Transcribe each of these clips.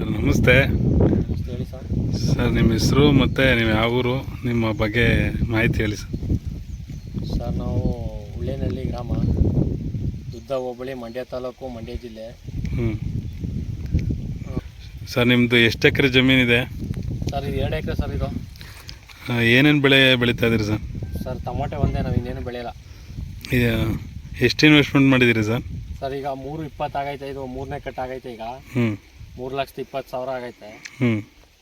Sir ನಮಸ್ತೆ. ಹೇಳಿ sir. Sir ನಿಮ್ಮ ಹೆಸರು ಮತ್ತು ನೀವು ಯಾವ ಊರು? ನಿಮ್ಮ ಬಗ್ಗೆ ಮಾಹಿತಿ ಹೇಳಿ ಸರ್. ಸರ್ ನಾವು ಉಳ್ಳೇನಹಳ್ಳಿ ಗ್ರಾಮ ದುದ್ದ ಹೋಬಳಿ ಮಂಡ್ಯ ತಾಲೂಕು ಮಂಡ್ಯ ಜಿಲ್ಲೆ. ಹ್ಞೂ ಸರ್ ನಿಮ್ಮದು ಎಷ್ಟು ಎಕರೆ ಜಮೀನಿದೆ ಸರ್ ಇದು ಎರಡು ಎಕರೆ ಸರ್ ಇದು. ಏನೇನು ಬೆಳೆ ಬೆಳೀತಾ ಇದ್ದೀರಿ ಸರ್? ಸರ್ ಟೊಮೊಟೊ ಒಂದೇ ನಾವು ಇನ್ನೇನು ಬೆಳೆಯಲ್ಲ. ಈಗ ಎಷ್ಟು ಇನ್ವೆಸ್ಟ್ಮೆಂಟ್ ಮಾಡಿದ್ದೀರಿ ಸರ್? ಸರ್ ಈಗ ಮೂರು ಇಪ್ಪತ್ತು ಆಗೈತೆ ಇದು ಮೂರನೇ ಕಟ್ಟಾಗೈತೆ ಆಗೈತೆ ಈಗ. ಹ್ಞೂ ಮೂರು ಲಕ್ಷದ ಇಪ್ಪತ್ತು ಸಾವಿರ ಆಗೈತೆ. ಹ್ಞೂ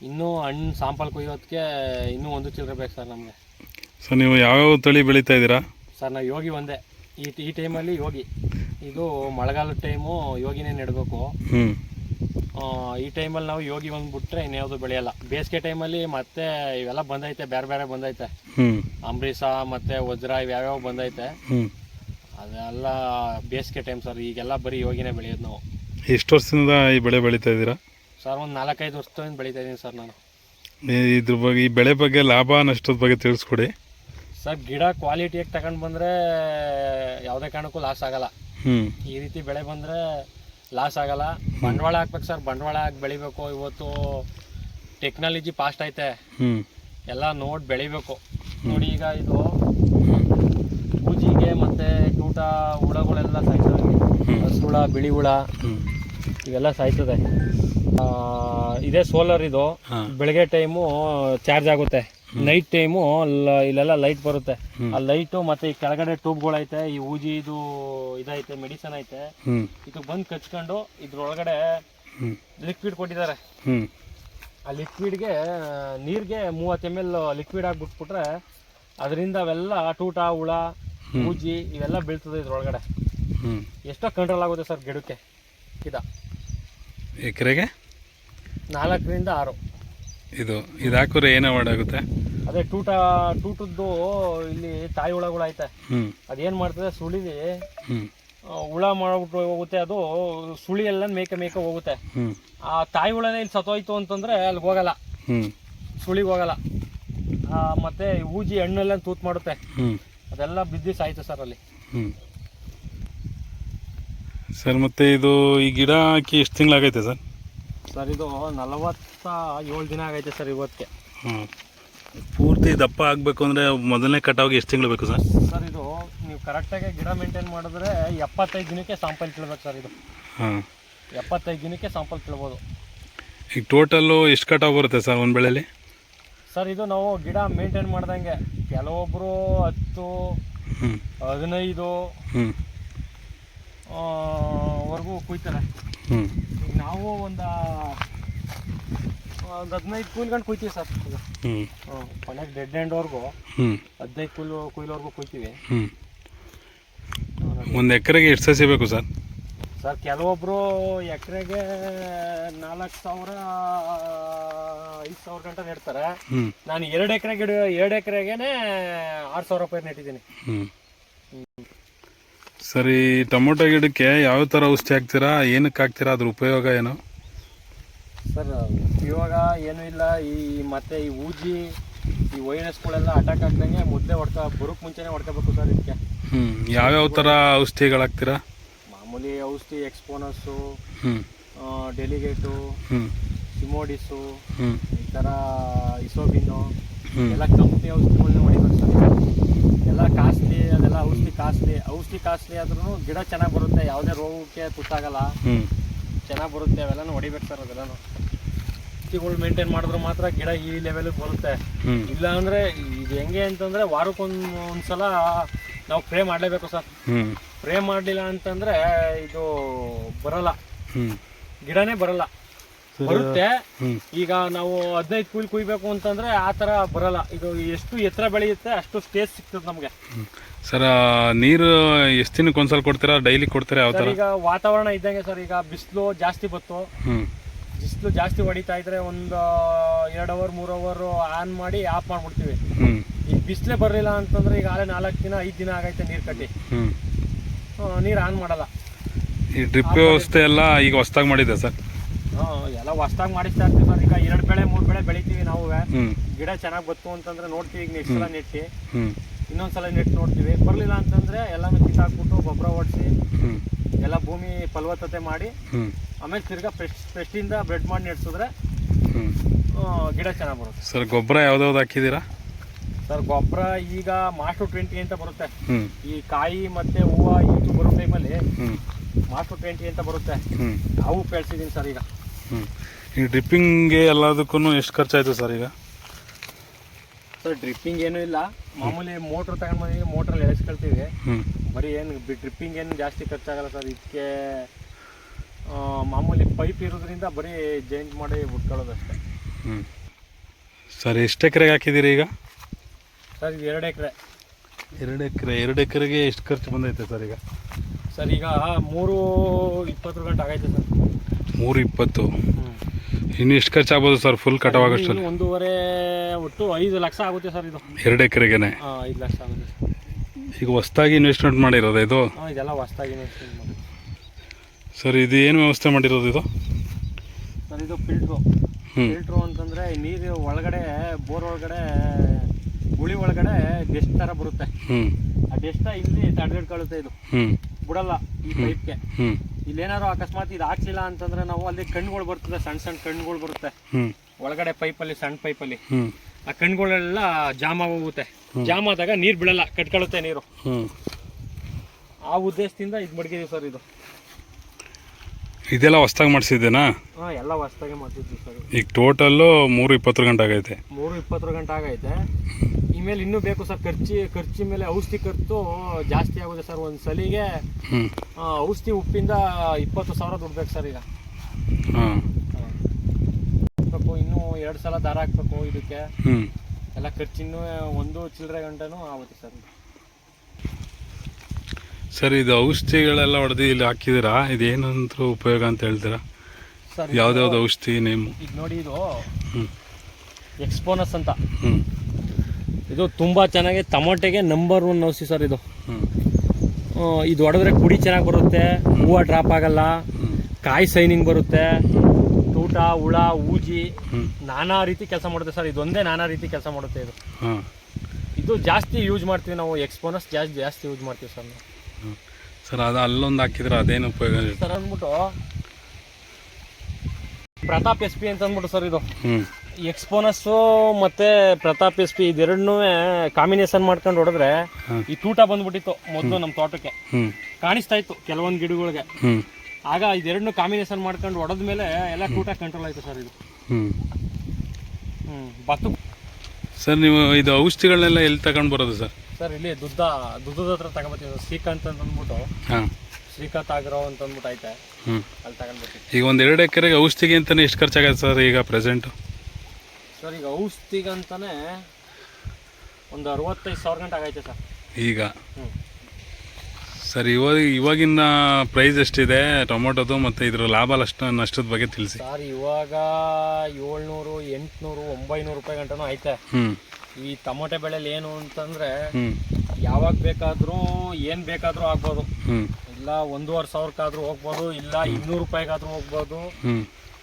ಇನ್ನೂ ಹಣ್ಣು ಸಾಂಪಲ್ ಕೊಯ್ಯೋದಕ್ಕೆ ಇನ್ನೂ ಒಂದು ಚಿಲ್ಲರೆ ಬೇಕು ಸರ್ ನಮಗೆ. ಸರ್ ನೀವು ಯಾವ್ಯಾವ ತಳಿ ಬೆಳೀತಾ ಇದ್ದೀರಾ? ಸರ್ ನಾವು ಯೋಗಿ ಒಂದೇ. ಈ ಈ ಟೈಮಲ್ಲಿ ಯೋಗಿ. ಇದು ಮಳೆಗಾಲದ ಟೈಮು ಯೋಗಿನೇ ನೆಡಬೇಕು. ಹ್ಞೂ ಈ ಟೈಮಲ್ಲಿ ನಾವು ಯೋಗಿ ಒಂದು ಬಿಟ್ರೆ ಇನ್ಯಾವುದು ಬೆಳೆಯಲ್ಲ. ಬೇಸಿಗೆ ಟೈಮಲ್ಲಿ ಮತ್ತೆ ಇವೆಲ್ಲ ಬಂದೈತೆ ಬೇರೆ ಬೇರೆ ಬಂದೈತೆ. ಅಂಬ್ರೀಸ ಅಂಬರೀಷ ಮತ್ತೆ ವಜ್ರ ಇವ್ಯಾವ್ಯಾವ ಬಂದೈತೆ. ಅದೆಲ್ಲ ಬೇಸಿಗೆ ಟೈಮ್ ಸರ್ ಈಗೆಲ್ಲ ಬರೀ ಯೋಗಿನೇ ಬೆಳೆಯೋದು ನಾವು. ಎಷ್ಟು ವರ್ಷದಿಂದ ಈ ಬೆಳೆ ಬೆಳೀತಾ ಇದ್ದೀರಾ? ಸರ್ ಒಂದು ನಾಲ್ಕೈದು ವರ್ಷದಿಂದ ಬೆಳೀತಾ ಇದ್ದೀನಿ ಸರ್ ನಾನು. ಈ- ಇದ್ರ ಬಗ್ಗೆ ಈ ಬೆಳೆ ಬಗ್ಗೆ ಲಾಭ ನಷ್ಟದ ಬಗ್ಗೆ ತಿಳಿಸ್ಕೊಡಿ. ಸರ್ ಗಿಡ ಕ್ವಾಲಿಟಿಯಾಗಿ ತಗೊಂಡು ಬಂದರೆ ಯಾವುದೇ ಕಾರಣಕ್ಕೂ ಲಾಸ್ ಆಗಲ್ಲ. ಹ್ಞೂ ಈ ರೀತಿ ಬೆಳೆ ಬಂದರೆ ಲಾಸ್ ಆಗಲ್ಲ. ಬಂಡವಾಳ ಹಾಕ್ಬೇಕು ಸರ್ ಬಂಡವಾಳ ಹಾಕಿ ಬೆಳಿಬೇಕು. ಇವತ್ತು ಟೆಕ್ನಾಲಜಿ ಫಾಸ್ಟ್ ಐತೆ. ಹ್ಞೂ ಎಲ್ಲ ನೋಡಿ ಬೆಳಿಬೇಕು. ನೋಡಿ ಈಗ ಇದು ಪೂಜಿಗೆ ಮತ್ತು ಕೂಟ ಹುಳಗಳೆಲ್ಲ ಸಾಯ್ತವೆ. ಹಸು ಹುಳ ಬಿಳಿ ಹುಳ. ಹ್ಞೂ ಇವೆಲ್ಲ ಸಾಯ್ತದೆ. ಇದೇ ಸೋಲಾರ್ ಇದು. ಬೆಳಗ್ಗೆ ಟೈಮು ಚಾರ್ಜ್ ಆಗುತ್ತೆ. ನೈಟ್ ಟೈಮು ಇಲ್ಲೆಲ್ಲ ಲೈಟ್ ಬರುತ್ತೆ. ಆ ಲೈಟು ಮತ್ತೆ ಈ ಕೆಳಗಡೆ ಟ್ಯೂಬ್ಗಳೈತೆ ಈ ಊಜಿ ಇದು ಇದೈತೆ ಮೆಡಿಸನ್ ಐತೆ. ಇದು ಬಂದು ಕಚ್ಕೊಂಡು ಇದ್ರೊಳಗಡೆ ಲಿಕ್ವಿಡ್ ಕೊಟ್ಟಿದ್ದಾರೆ. ಆ ಲಿಕ್ವಿಡ್ಗೆ ನೀರಿಗೆ ಮೂವತ್ತು ಎಂ ಎಲ್ ಲಿಕ್ವಿಡ್ ಹಾಕ್ಬಿಟ್ಬಿಟ್ರೆ ಅದರಿಂದ ಅವೆಲ್ಲ ಟೂಟ ಹುಳ. ಊಜಿ ಇವೆಲ್ಲ ಬೀಳ್ತದೆ ಇದ್ರೊಳಗಡೆ. ಎಷ್ಟೋ ಕಂಟ್ರೋಲ್ ಆಗುತ್ತೆ ಸರ್ ಗಿಡಕ್ಕೆ. ಇದ. ಎಕರೆಗೆ? ನಾಲ್ಕರಿಂದ ಆರು. ಇದು ಇದು ಹಾಕಿದ್ರೆ ಏನೋ ಮಾಡಾಗುತ್ತೆ ಅದೇ ಟೂಟ ಟೂಟದ್ದು ಇಲ್ಲಿ ತಾಯಿ ಹುಳಗಳು ಐತೆ. ಅದೇನು ಮಾಡ್ತದೆ ಆ, ಹುಳ ಮಾಡ್ಬಿಟ್ಟು ಹೋಗುತ್ತೆ ಅದು ಸುಳಿ ಎಲ್ಲ ಮೇಕೆ ಮೇಕೆ ಹೋಗುತ್ತೆ. ಆ ತಾಯಿ ಹುಳನೇ ಇಲ್ಲಿ ಸತ್ತೋಯ್ತು ಅಂತಂದ್ರೆ ಅಲ್ಲಿ ಹೋಗಲ್ಲ. ಸುಳಿಗೆ ಹೋಗಲ್ಲ. ಮತ್ತೆ ಊಜಿ ಹಣ್ಣೆಲ್ಲ ತೂತ್ ಮಾಡುತ್ತೆ. ಅದೆಲ್ಲ ಬಿದ್ದು ಸಾಯ್ತು ಸರ್ ಅಲ್ಲಿ. ಸರ್ ಮತ್ತೆ ಇದು ಈ ಗಿಡ ಹಾಕಿ ಎಷ್ಟು ತಿಂಗಳಾಗೈತೆ ಸರ್? ಸರ್ ಇದು ನಲವತ್ತ ಏಳು ದಿನ ಆಗೈತೆ ಸರ್ ಇವತ್ತಿಗೆ ಹ್ಞೂ ಪೂರ್ತಿ ದಪ್ಪ ಆಗಬೇಕು ಅಂದರೆ ಮೊದಲನೇ ಕಟಾವಿಗೆ ಎಷ್ಟು ತಿಂಗಳು ಬೇಕು ಸರ್? ಸರ್ ಇದು ನೀವು ಕರೆಕ್ಟಾಗಿ ಗಿಡ ಮೇಂಟೈನ್ ಮಾಡಿದ್ರೆ ಎಪ್ಪತ್ತೈದು ದಿನಕ್ಕೆ ಸಾಂಪಲ್ ಕೀಳ್ಬೇಕು ಸರ್ ಇದು. ಹಾಂ ಎಪ್ಪತ್ತೈದು ದಿನಕ್ಕೆ ಸಾಂಪಲ್ ಕೀಳ್ಬೋದು ಈಗ ಟೋಟಲ್ಲು ಎಷ್ಟು ಕಟಾವು ಬರುತ್ತೆ ಸರ್ ಒಂದು ಬೆಳೆಯಲ್ಲಿ ಸರ್ ಇದು ನಾವು ಗಿಡ ಮೇಂಟೈನ್ ಮಾಡ್ದಂಗೆ ಕೆಲವೊಬ್ಬರು ಹತ್ತು ಹ್ಞೂ ಹದಿನೈದು ವರ್ಗೂ ಕುಯ್ತಾರೆ ಈಗ ನಾವು ಒಂದು ಒಂದು ಹದಿನೈದು ಕೂಲ್ ಗಂಟೆ ಕುಯ್ತೀವಿ ಸರ್. ಕೊನೆಗೆ ಡೆಡ್ ಎಂಡ್ವರೆಗೂ ಹದಿನೈದು ಕೂಲ್ ಕುಯ್ಲವರೆಗೂ ಕುಯ್ತೀವಿ. ಒಂದು ಎಕರೆಗೆ ಎಷ್ಟು ಸಸಿ ಬೇಕು ಸರ್? ಸರ್ ಕೆಲವೊಬ್ಬರು ಎಕರೆಗೆ ನಾಲ್ಕು ಸಾವಿರ ಐದು ಸಾವಿರ ಗಂಟೆ ನೆಡ್ತಾರೆ. ನಾನು ಎರಡು ಎಕರೆಗೆ ಎರಡು ಎಕರೆಗೆ ಆರು ಸಾವಿರ ರೂಪಾಯಿ ನೆಟ್ಟಿದ್ದೀನಿ. ಸರಿ ಟೊಮೊಟೊ ಗಿಡಕ್ಕೆ ಯಾವ ಥರ ಔಷಧಿ ಹಾಕ್ತೀರಾ? ಏನಕ್ಕೆ ಹಾಕ್ತೀರಾ? ಅದ್ರ ಉಪಯೋಗ ಏನು? ಸರ್ ಇವಾಗ ಏನೂ ಇಲ್ಲ. ಈ ಮತ್ತೆ ಈ ಊಜಿ ಈ ವೈರಸ್ಗಳೆಲ್ಲ ಅಟ್ಯಾಕ್ ಆಗ್ದಂಗೆ ಮುದ್ದೆ ಹೊಡ್ಕೊ ಬರೋಕ್ಕೆ ಮುಂಚೆನೇ ಹೊಡ್ಕೋಬೇಕು ಸರ್ ಇದಕ್ಕೆ. ಹ್ಞೂ ಯಾವ್ಯಾವ ಥರ ಔಷಧಿಗಳು ಹಾಕ್ತೀರಾ? ಮಾಮೂಲಿ ಔಷಧಿ ಎಕ್ಸ್ಪೋನಸ್ಸು ಡೆಲಿಗೇಟು ಸಿಮೋಡಿಸು ಈ ಥರ ಇಸೋಬಿನ್ನು ಎಲ್ಲ ಕಂಪ್ನಿ ಔಷಧಿಗಳನ್ನ ಹೊಡಿಬೇಕು ಸರ್. ಔಷಧಿ ಕಾಸ್ಟ್ಲಿ ಆದ್ರೂ ಗಿಡ ಚೆನ್ನಾಗಿ ಬರುತ್ತೆ ಯಾವುದೇ ರೋಗಕ್ಕೆ ತುತ್ತಾಗಲ್ಲ. ಹ್ಞೂ ಚೆನ್ನಾಗಿ ಬರುತ್ತೆ ಅವೆಲ್ಲನೂ ಹೊಡಿಬೇಕು ಸರ್ ಅದೆಲ್ಲನೂ. ಔಷಧಿಗಳು ಮೇಂಟೈನ್ ಮಾಡಿದ್ರೆ ಮಾತ್ರ ಗಿಡ ಈ ಲೆವೆಲ್ಗೆ ಬರುತ್ತೆ. ಹ್ಞೂ ಇಲ್ಲ ಅಂದರೆ ಇದು ಹೆಂಗೆ ಅಂತಂದ್ರೆ ವಾರಕ್ಕೊಂದು ಒಂದ್ಸಲ ನಾವು ಪ್ರೇ ಮಾಡಲೇಬೇಕು ಸರ್. ಹ್ಞೂ ಪ್ರೇ ಮಾಡಲಿಲ್ಲ ಅಂತಂದರೆ ಇದು ಬರಲ್ಲ. ಹ್ಞೂ ಗಿಡನೇ ಬರಲ್ಲ. ಬರುತ್ತೆ. ಈಗ ನಾವು ಹದಿನೈದು ಕೂಲಿ ಕುಯ್ಬೇಕು ಅಂತಂದ್ರೆ ಆ ತರ ಬರಲ್ಲ. ಈಗ ಎಷ್ಟು ಎತ್ತರ ಬೆಳೆಯುತ್ತೆ ಅಷ್ಟು ಸ್ಪೇಸ್ ಸಿಗ್ತದೆ ನಮಗೆ. ಸರ್ ನೀರು ಎಷ್ಟು ದಿನಕ್ಕೆ ಒಂದ್ಸಲ ಕೊಡ್ತೀರಾ? ಡೈಲಿ ಕೊಡ್ತೀರಾ ಯಾವ ಈಗ ವಾತಾವರಣ ಇದ್ದಂಗೆ ಸರ್ ಈಗ ಬಿಸಿಲು ಜಾಸ್ತಿ ಬತ್ತು. ಬಿಸಿಲು ಜಾಸ್ತಿ ಹೊಡಿತಾ ಇದ್ರೆ ಒಂದು ಎರಡು ಅವರ್ ಮೂರು ಅವರ್ ಆನ್ ಮಾಡಿ ಆಫ್ ಮಾಡ್ಬಿಡ್ತೀವಿ. ಈಗ ಬಿಸಿಲೇ ಬರಲಿಲ್ಲ ಅಂತಂದ್ರೆ ಈಗ ಆಲೆ ನಾಲ್ಕು ದಿನ ಐದು ದಿನ ಆಗೈತೆ ನೀರು ಕಟ್ಟಿ. ನೀರು ಆನ್ ಮಾಡಲ್ಲ. ಈ ಡ್ರಿಪ್ ವ್ಯವಸ್ಥೆ ಎಲ್ಲ ಈಗ ಹೊಸ್ದಾಗಿ ಮಾಡಿದೆ ಸರ್? ಎಲ್ಲ ಹೊಸ್ದಾಗಿ ಮಾಡಿಸ್ತಾ ಇರ್ತೀವಿ ಸರ್. ಈಗ ಎರಡು ಬೆಳೆ ಮೂರು ಬೆಳೆ ಬೆಳಿತೀವಿ ನಾವು. ಗಿಡ ಚೆನ್ನಾಗಿ ಬತ್ತು ಅಂತಂದ್ರೆ ನೋಡ್ತೀವಿ ಈಗ ನೆಕ್ಸ್ಟ್ ಸಲ ನೆಟ್ಟಿ. ಇನ್ನೊಂದ್ಸಲ ನೆಟ್ ನೋಡ್ತೀವಿ. ಬರಲಿಲ್ಲ ಅಂತಂದ್ರೆ ಎಲ್ಲಾನು ಕಿತ್ತಾಕ್ಬಿಟ್ಟು ಗೊಬ್ಬರ ಹ್ಞೂ ಎಲ್ಲ ಭೂಮಿ ಫಲವತ್ತತೆ ಮಾಡಿ ಆಮೇಲೆ ತಿರ್ಗಾ ಪೆಸ್ಟ್ ಪೆಸ್ಟಿಂದ ಬ್ರೆಡ್ ಮಾಡಿ ನೆಡ್ಸಿದ್ರೆ ಗಿಡ ಚೆನ್ನಾಗಿ ಬರುತ್ತೆ. ಸರ್ ಗೊಬ್ಬರ ಯಾವ್ದಾವ್ದು ಹಾಕಿದ್ದೀರಾ? ಸರ್ ಗೊಬ್ಬರ ಈಗ ಮಾಸ್ಟರ್ ಟ್ವೆಂಟಿ ಅಂತ ಬರುತ್ತೆ. ಈ ಕಾಯಿ ಮತ್ತೆ ಹೂವು ಇದು ಬರೋ ಟೈಮಲ್ಲಿ ಮಾಸ್ಟರ್ ಟ್ವೆಂಟಿ ಅಂತ ಬರುತ್ತೆ. ನಾವು ಅವು ಬೆಳೆಸಿದ್ದೀನಿ ಸರ್ ಈಗ. ಹ್ಞೂ ಈ ಡ್ರಿಪ್ಪಿಂಗ್ಗೆ ಎಲ್ಲದಕ್ಕೂ ಎಷ್ಟು ಖರ್ಚಾಯಿತು ಸರ್ ಈಗ? ಸರ್ ಡ್ರಿಪ್ಪಿಂಗ್ ಏನೂ ಇಲ್ಲ. ಮಾಮೂಲಿ ಮೋಟ್ರ್ ತಗೊಂಡು ಬಂದಿದ್ದೀವಿ ಮೋಟ್ರಲ್ಲಿ ಎಳೆಸ್ಕೊಳ್ತೀವಿ. ಬರೀ ಏನು ಡ್ರಿಪ್ಪಿಂಗ್ ಏನು ಜಾಸ್ತಿ ಖರ್ಚಾಗಲ್ಲ ಸರ್. ಇದಕ್ಕೆ ಮಾಮೂಲಿ ಪೈಪ್ ಇರೋದ್ರಿಂದ ಬರೀ ಚೇಂಜ್ ಮಾಡಿ ಬಿಟ್ಕೊಳ್ಳೋದಷ್ಟೇ ಹ್ಞೂ ಸರ್ ಎಷ್ಟು ಎಕರೆಗೆ ಹಾಕಿದ್ದೀರಿ ಈಗ? ಸರ್ ಇದು ಎರಡು ಎಕರೆ. ಎರಡು ಎಕರೆ ಎರಡು ಎಕರೆಗೆ ಎಷ್ಟು ಖರ್ಚು ಬಂದೈತೆ ಸರ್ ಈಗ? ಸರ್ ಈಗ ಮೂರು ಇಪ್ಪತ್ತು ಗಂಟೆ ಆಗೈತೆ ಸರ್. ಮೂರು ಇಪ್ಪತ್ತು ಇನ್ನು ಎಷ್ಟು ಖರ್ಚಾಗ್ಬೋದು ಸರ್ ಫುಲ್ ಕಟಾವಾಗೋಷ್ಟಲ್ಲಿ? ಇನ್ನು ಒಂದೂವರೆ ಒಟ್ಟು ಐದು ಲಕ್ಷ ಆಗುತ್ತೆ ಸರ್ ಇದು. ಎರಡು ಎಕರೆಗೆ ಹಾಂ ಐದು ಲಕ್ಷ ಆಗುತ್ತೆ ಈಗ ಹೊಸ್ದಾಗಿ ಇನ್ವೆಸ್ಟ್ಮೆಂಟ್ ಮಾಡಿರೋದು ಇದು? ಇದೆಲ್ಲ ಹೊಸ್ದಾಗಿ ಸರ್ ಇದು ಏನು ವ್ಯವಸ್ಥೆ ಮಾಡಿರೋದು ಇದು? ಸರ್ ಇದು ಫಿಲ್ಟ್ರು ಫಿಲ್ಟ್ರು ಅಂತಂದರೆ ನೀರು ಒಳಗಡೆ ಬೋರ್ ಒಳಗಡೆ ಗುಳಿ ಒಳಗಡೆ ಡೆಸ್ಟ್ ಥರ ಬರುತ್ತೆ. ಹ್ಞೂ ಆ ಡೆಸ್ಟ ಇಲ್ಲಿ ತಡೆದಿಟ್ಕೊಳ್ಳುತ್ತೆ ಇದು. ಹ್ಞೂ ಬಿಡಲ್ಲ ಈ ಪೈಪ್ಗೆ ಇಲ್ಲಿ ಇಲ್ಲೇನಾದ್ರು ಅಕಸ್ಮಾತ್ ಇದು ಹಾಕ್ಸಿಲ್ಲ ಅಂತಂದ್ರೆ ನಾವು ಅಲ್ಲಿ ಕಣ್ಗಳು ಬರ್ತದೆ ಸಣ್ಣ ಸಣ್ಣ ಕಣ್ಗಳು ಬರುತ್ತೆ. ಒಳಗಡೆ ಪೈಪಲ್ಲಿ ಸಣ್ಣ ಪೈಪಲ್ಲಿ ಆ ಕಣ್ಗಳೆಲ್ಲ ಜಾಮ್ ಆಗೋಗುತ್ತೆ ಜಾಮ್ ಆದಾಗ ನೀರು ಬಿಡಲ್ಲ ಕಟ್ಕೊಳ್ಳುತ್ತೆ ನೀರು. ಆ ಉದ್ದೇಶದಿಂದ ಇದು ಮಡಗಿದೀವಿ ಸರ್ ಇದು. ಇದೆಲ್ಲ ಹೊಸ್ದಾಗಿ ಮಾಡಿಸಿದ್ದೇನಾ? ಹಾಂ ಎಲ್ಲ ಹೊಸ್ದಾಗೆ ಮಾಡ್ತಿದ್ವಿ ಸರ್. ಈಗ ಟೋಟಲ್ಲು ಮೂರು ಇಪ್ಪತ್ತು ಗಂಟೆ ಆಗೈತೆ. ಮೂರು ಇಪ್ಪತ್ತರ ಗಂಟೆ ಆಗೈತೆ. ಇಮೇಲೆ ಇನ್ನೂ ಬೇಕು ಸರ್ ಖರ್ಚಿ ಖರ್ಚಿ ಮೇಲೆ ಔಷಧಿ ಖರ್ಚು ಜಾಸ್ತಿ ಆಗುತ್ತೆ ಸರ್ ಒಂದು ಸಲಿಗೆ. ಔಷಧಿ ಉಪ್ಪಿಂದ ಇಪ್ಪತ್ತು ಸಾವಿರ ದುಡ್ಬೇಕು ಸರ್ ಈಗ. ಹಾಂ. ಹಾಕ್ಬೇಕು ಇನ್ನೂ ಎರಡು ಸಲ ದಾರ ಹಾಕ್ಬೇಕು ಇದಕ್ಕೆ. ಎಲ್ಲ ಖರ್ಚಿನ್ನೂ ಒಂದು ಚಿಲ್ಲರೆ ಗಂಟೆನೂ ಆಗುತ್ತೆ ಸರ್. ಸರ್ ಇದು ಔಷಧಿಗಳೆಲ್ಲ ಹೊಡೆದು ಇಲ್ಲಿ ಹಾಕಿದ್ದೀರಾ? ಇದೇನಂತ ಉಪಯೋಗ ಅಂತ ಹೇಳ್ತೀರಾ? ಸರ್ ಯಾವ್ದ್ಯಾವ್ದು ಔಷಧಿ ನೇಮು? ಇದು ನೋಡಿ ಇದು ಹ್ಞೂ ಎಕ್ಸ್ಪೋನಸ್ ಅಂತ. ಹ್ಞೂ ಇದು ತುಂಬ ಚೆನ್ನಾಗಿ ಟೊಮೊಟೆಗೆ ನಂಬರ್ ಒನ್ ಔಷಧಿ ಸರ್ ಇದು. ಹ್ಞೂ ಇದು ಹೊಡೆದ್ರೆ ಕುಡಿ ಚೆನ್ನಾಗಿ ಬರುತ್ತೆ ಹೂವು ಡ್ರಾಪ್ ಆಗಲ್ಲ ಕಾಯಿ ಸೈನಿಂಗ್ ಬರುತ್ತೆ ತೂಟ ಹುಳ ಊಜಿ ನಾನಾ ರೀತಿ ಕೆಲಸ ಮಾಡುತ್ತೆ ಸರ್ ಇದೊಂದೇ ನಾನಾ ರೀತಿ ಕೆಲಸ ಮಾಡುತ್ತೆ ಇದು. ಇದು ಜಾಸ್ತಿ ಯೂಸ್ ಮಾಡ್ತೀವಿ ನಾವು ಎಕ್ಸ್ಪೋನಸ್ ಜಾಸ್ತಿ ಜಾಸ್ತಿ ಯೂಸ್ ಮಾಡ್ತೀವಿ ಸರ್ ನಾವು. ಸರ್ ಅದು ಅಲ್ಲೊಂದು ಹಾಕಿದ್ರೆ ಅದೇನು ಉಪಯೋಗ ಸರ್ ಅಂದ್ಬಿಟ್ಟು ಪ್ರತಾಪ್ ಎಸ್ ಪಿ ಅಂತ ಅಂದ್ಬಿಟ್ಟು ಸರ್ ಇದು. ಹ್ಞೂ ಎಕ್ಸ್ಪೋನಸ್ಸು ಮತ್ತೆ ಪ್ರತಾಪ್ ಎಸ್ ಪಿ ಇದೆರಡನ್ನೂ ಕಾಂಬಿನೇಷನ್ ಮಾಡ್ಕೊಂಡು ಹೊಡೆದ್ರೆ ಈ ತೂಟ ಬಂದ್ಬಿಟ್ಟಿತ್ತು ಮೊದಲು ನಮ್ಮ ತೋಟಕ್ಕೆ. ಕಾಣಿಸ್ತಾ ಇತ್ತು ಕೆಲವೊಂದು ಗಿಡಗಳಿಗೆ. ಆಗ ಇದೆರಡನ್ನೂ ಕಾಂಬಿನೇಷನ್ ಮಾಡ್ಕೊಂಡು ಹೊಡೆದ ಮೇಲೆ ಎಲ್ಲ ತೂಟ ಕಂಟ್ರೋಲ್ ಆಯ್ತು ಸರ್ ಇದು. ಹ್ಞೂ ಬತ್ತು. ಸರ್ ನೀವು ಇದು ಔಷಧಿಗಳನ್ನೆಲ್ಲ ಎಲ್ಲಿ ತಗೊಂಡು ಬರೋದು ಸರ್? ಸರ್ ಇಲ್ಲಿ ದುದ್ದ ದುದ್ದದ ಹತ್ರ ತಗೊಂಬತ್ತೀವಿ ಶ್ರೀಕಾಂತ್ ಅಂತ ಅಂದ್ಬಿಟ್ಟು ಹಾಂ. ಶ್ರೀಕಾಂತ್ ಆಗಿರೋ ಅಂತ ಅಂದ್ಬಿಟ್ಟು ಐತೆ ಅಲ್ಲಿ ತಗೊಂಡ್ಬರ್ತೀವಿ ಈಗ ಒಂದು ಎರಡು ಎಕರೆಗೆ ಔಷಧಿಗೆ ಅಂತಲೇ ಎಷ್ಟು ಖರ್ಚಾಗತ್ತೆ ಸರ್ ಈಗ ಪ್ರೆಸೆಂಟು ಸರ್ ಈಗ ಔಷಧಿಗಂತಾನೆ ಒಂದು ಅರವತ್ತೈದು ಸಾವಿರ ಗಂಟೆ ಆಗೈತೆ ಸರ್. ಈಗ? ಹ್ಞೂ ಸರ್ ಇವಾಗ ಇವಾಗಿನ ಪ್ರೈಸ್ ಎಷ್ಟಿದೆ? ಟೊಮೊಟೊದು ಮತ್ತು ಇದ್ರ ಲಾಭ ನಷ್ಟ ನಷ್ಟದ ಬಗ್ಗೆ ತಿಳಿಸಿ. ಸರ್ ಇವಾಗ ಏಳ್ನೂರು ಎಂಟುನೂರು ಒಂಬೈನೂರು ರೂಪಾಯಿ ಗಂಟನೂ ಐತೆ. ಹ್ಞೂ ಈ ಟೊಮೊಟೆ ಬೆಳೆಯಲ್ಲಿ ಏನು ಅಂತಂದ್ರೆ ಯಾವಾಗ ಬೇಕಾದ್ರೂ ಏನ್ ಬೇಕಾದ್ರೂ ಆಗ್ಬೋದು. ಇಲ್ಲ ಒಂದೂವರೆ ಸಾವಿರಕ್ಕಾದ್ರೂ ಹೋಗ್ಬೋದು ಇಲ್ಲ ಇನ್ನೂರು ರೂಪಾಯಿಗಾದ್ರೂ ಹೋಗ್ಬೋದು.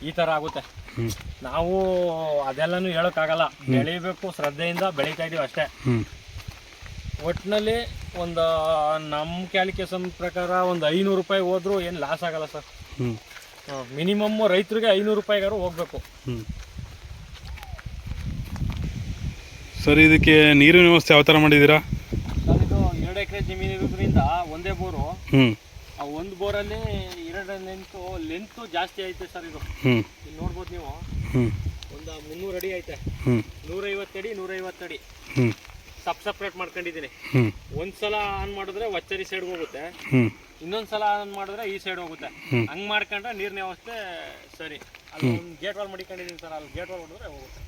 ಈ ತರ ಆಗುತ್ತೆ. ನಾವು ಅದೆಲ್ಲನೂ ಹೇಳೋಕ್ಕಾಗಲ್ಲ. ಬೆಳಿಬೇಕು ಶ್ರದ್ಧೆಯಿಂದ ಬೆಳೀತಾ ಇದೀವಿ ಅಷ್ಟೇ. ಒಟ್ಟಿನಲ್ಲಿ ಒಂದು ನಮ್ಮ ಕ್ಯಾಲ್ಕುಲೇಷನ್ ಪ್ರಕಾರ ಒಂದು ಐನೂರು ರೂಪಾಯಿ ಹೋದ್ರೂ ಏನು ಲಾಸ್ ಆಗಲ್ಲ ಸರ್. ಮಿನಿಮಮ್ ರೈತರಿಗೆ ಐನೂರು ರೂಪಾಯಿಗಾರು ಹೋಗ್ಬೇಕು ಹ್ಞೂ ಸರ್ ಇದಕ್ಕೆ ನೀರಿನ ವ್ಯವಸ್ಥೆ ಯಾವ ಥರ ಮಾಡಿದ್ದೀರಾ? ಇದು ಎರಡು ಎಕರೆ ಜಮೀನು ಇರೋದ್ರಿಂದ ಒಂದೇ ಬೋರು. ಹ್ಞೂ ಆ ಒಂದು ಬೋರಲ್ಲಿ ಎರಡು ಲೆಂತು ಲೆಂತು ಜಾಸ್ತಿ ಐತೆ ಸರ್ ಇದು. ಹ್ಞೂ ಇಲ್ಲಿ ನೋಡ್ಬೋದು ನೀವು. ಹ್ಞೂ ಒಂದು ಮುನ್ನೂರು ಅಡಿ ಐತೆ. ಹ್ಞೂ ನೂರೈವತ್ತು ಅಡಿ ಹ್ಞೂ ಸಪ್ ಸಪ್ರೇಟ್ ಮಾಡ್ಕೊಂಡಿದ್ದೀನಿ. ಹ್ಞೂ ಒಂದು ಸಲ ಆನ್ ಮಾಡಿದ್ರೆ ಒಚ್ಚರಿ ಸೈಡ್ ಹೋಗುತ್ತೆ. ಹ್ಞೂ ಇನ್ನೊಂದು ಸಲ ಆನ್ ಮಾಡಿದ್ರೆ ಈ ಸೈಡ್ ಹೋಗುತ್ತೆ. ಹಂಗೆ ಮಾಡ್ಕೊಂಡ್ರೆ ನೀರಿನ ವ್ಯವಸ್ಥೆ ಸರಿ. ಅಲ್ಲಿ ಒಂದು ಗೇಟ್ ವಾಲ್ ಮಡಿಕೊಂಡಿದ್ದೀನಿ ಸರ್ ಅಲ್ಲಿ ಗೇಟ್ ವಾಲ್ ಮಾಡಿದ್ರೆ ಹೋಗುತ್ತೆ.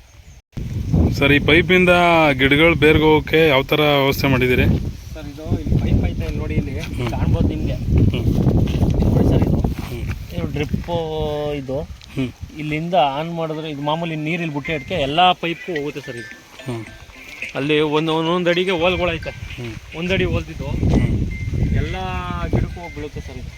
ಸರ್ ಈ ಪೈಪಿಂದ ಗಿಡಗಳು ಬೇರ್ಗೆ ಹೋಗೋಕ್ಕೆ ಯಾವ ಥರ ವ್ಯವಸ್ಥೆ ಮಾಡಿದಿರಿ? ಸರ್ ಇದು ಇಲ್ಲಿ ಪೈಪ್ ಐತೆ ನೋಡಿ ಇಲ್ಲಿ. ಕಾಣ್ಬೋದು ನಿಮಗೆ. ಸರ್ ಇದು. ಇದು ಡ್ರಿಪ್ಪು ಇದು. ಹ್ಞೂ ಇಲ್ಲಿಂದ ಆನ್ ಮಾಡಿದ್ರೆ ಇದು ಮಾಮೂಲಿ ನೀರು ಇಲ್ಲಿ ಬಿಟ್ಟೆ ಇಟ್ಕೆ ಎಲ್ಲ ಪೈಪು ಹೋಗುತ್ತೆ ಸರ್ ಇದು. ಹ್ಞೂ ಅಲ್ಲಿ ಒಂದು ಒಂದೊಂದು ಅಡಿಗೆ ಹೋಲ್ಗಳೈತೆ ಒಂದಡಿ ಹೋಲ್ತಿದ್ದು ಎಲ್ಲ ಗಿಡಕ್ಕೂ ಹೋಗಿ ಬೀಳುತ್ತೆ ಸರ್ ಇದು.